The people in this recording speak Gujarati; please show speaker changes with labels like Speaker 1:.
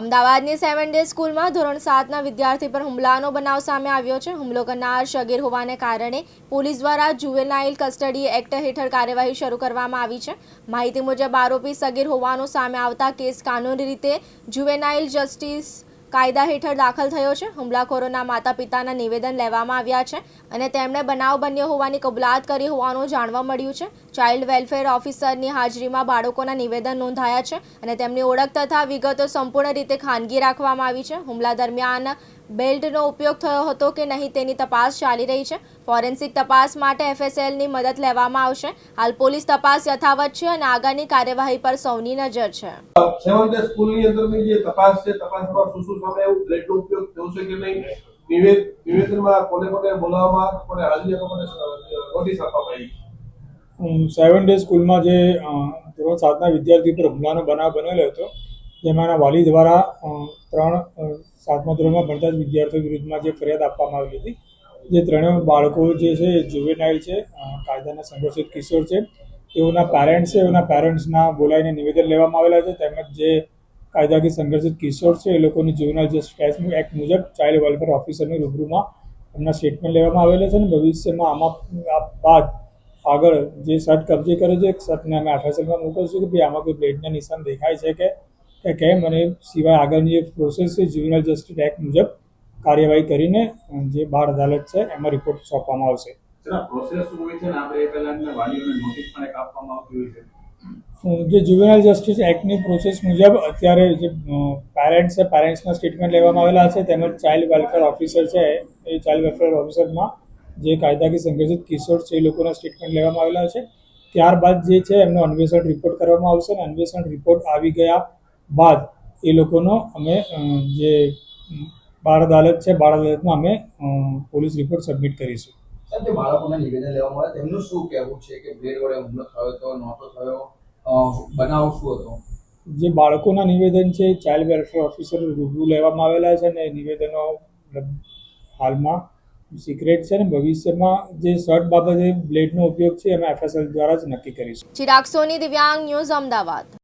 Speaker 1: અમદાવાદની સેવન ડે સ્કૂલમાં ધોરણ સાતના વિદ્યાર્થી પર હુમલાનો બનાવ સામે આવ્યો છે. હુમલો કરનાર સગીર હોવાને કારણે પોલીસ દ્વારા જુવેનાઇલ કસ્ટડી એક્ટ હેઠળ કાર્યવાહી શરૂ કરવામાં આવી છે. માહિતી મુજબ આરોપી સગીર હોવાનું સામે આવતા કેસ કાનૂની રીતે જુવેનાઇલ જસ્ટિસ કાયદા હેઠળ દાખલ થયો છે. હુમલાખોરોના માતા પિતાના નિવેદન લેવામાં આવ્યા છે અને તેમણે બનાવ બન્યો હોવાની કબૂલાત કરી હોવાનું જાણવા મળ્યું છે. ચાઇલ્ડ વેલફેર ઓફિસરની હાજરીમાં બાળકોના નિવેદન નોંધાયા છે અને તેમની ઓળખ તથા વિગતો સંપૂર્ણ રીતે ખાનગી રાખવામાં આવી છે. હુમલા દરમિયાન બેલ્ટનો ઉપયોગ થયો હતો કે નહીં તેની તપાસ ચાલી રહી છે. ફોરેન્સિક તપાસ માટે એફએસએલની મદદ લેવામાં આવશે. હાલ પોલીસ તપાસ યથાવત છે અને આગળની કાર્યવાહી પર સૌની નજર છે.
Speaker 2: સેવન ડે સ્કૂલની અંદરની જે તપાસ છે તપાસમાં શું શું સામે એવું બ્લેડનો ઉપયોગ થયો છે કે નહીં નિવેદ નિવેદનમાં કોને કોને બોલાવવામાં કોને હાજરી કોને નોટિસ આપવામાં આવી?
Speaker 3: સેવન ડે સ્કૂલમાં જે ધોરણ સાતના વિદ્યાર્થી પર હુમલાનો બનાવ બનેલો હતો જેમાંના વાલી દ્વારા ત્રણ સાતમા ધોરણમાં ભણતા જ વિદ્યાર્થીઓ વિરુદ્ધમાં જે ફરિયાદ આપવામાં આવેલી હતી, જે ત્રણેય બાળકો જે છે જુવેનાઇલ છે કાયદાના સંઘર્ષિત કિશોર છે. તેઓના પેરેન્ટ્સ છે, એઓના પેરેન્ટ્સના બોલાવીને નિવેદન લેવામાં આવેલા છે. તેમજ જે કાયદાકીય સંઘર્ષિત કિશોર છે, એ લોકોની જુવેનાઇલ જસ્ટિસ એક્ટ મુજબ ચાઇલ્ડ વેલફેર ઓફિસરની રૂબરૂમાં એમના સ્ટેટમેન્ટ લેવામાં આવેલા છે અને ભવિષ્યમાં આમાં બાદ આગળ જે શર્ટ કબજે કરે છે શર્ટને અમે એફએસએલમાં મોકલશું કે ભાઈ, આમાં કોઈ બ્લેડના નિશાન દેખાય છે કે કે કેમ અને સિવાય આગળની જે પ્રોસેસ છે જ્યુનલ જસ્ટિસ એક્ટ મુજબ કાર્યવાહી કરીને જે બાર અદાલત છે એમાં રિપોર્ટ સોંપવામાં આવશે. જે જ્યુવેનાઇલ જસ્ટિસ એક્ટની પ્રોસેસ મુજબ અત્યારે જે પેરેન્ટ્સ છે પેરેન્ટ્સના સ્ટેટમેન્ટ લેવામાં આવેલા છે તેમજ ચાઇલ્ડ વેલફેર ઓફિસર છે એ ચાઇલ્ડ વેલફેર ઓફિસરમાં જે કાયદાકીય સંઘર્ષિત કિશોર છે એ લોકોના સ્ટેટમેન્ટ લેવામાં આવેલા છે. ત્યારબાદ જે છે એમનો અન્વેષણ રિપોર્ટ કરવામાં આવશે અને અન્વેષણ રિપોર્ટ આવી ગયા બાદ એ લોકોનો અમે જે બાળ અદાલત છે બાળ અદાલતમાં અમે પોલીસ રિપોર્ટ સબમિટ કરીશું.
Speaker 4: સાહેબ જે બાળકોના નિવેદન લેવામાં આવે તેમનું શું કહેવું છે કે બ્લેડ વડે હુમલો થયો હતો નહોતો થયો? બનાવ શું હતો?
Speaker 3: જે બાળકોના નિવેદન છે ચાઇલ્ડ વેલફેર ઓફિસર રૂબરૂ લેવામાં આવેલા છે અને નિવેદનો હાલમાં સિક્રેટ છે અને ભવિષ્યમાં જે શર્ટ બાબતે બ્લેડનો ઉપયોગ છે એમાં એફએસએલ દ્વારા જ નક્કી કરીશું.
Speaker 1: ચિરાગ સોની દિવ્યાંગ ન્યૂઝ અમદાવાદ.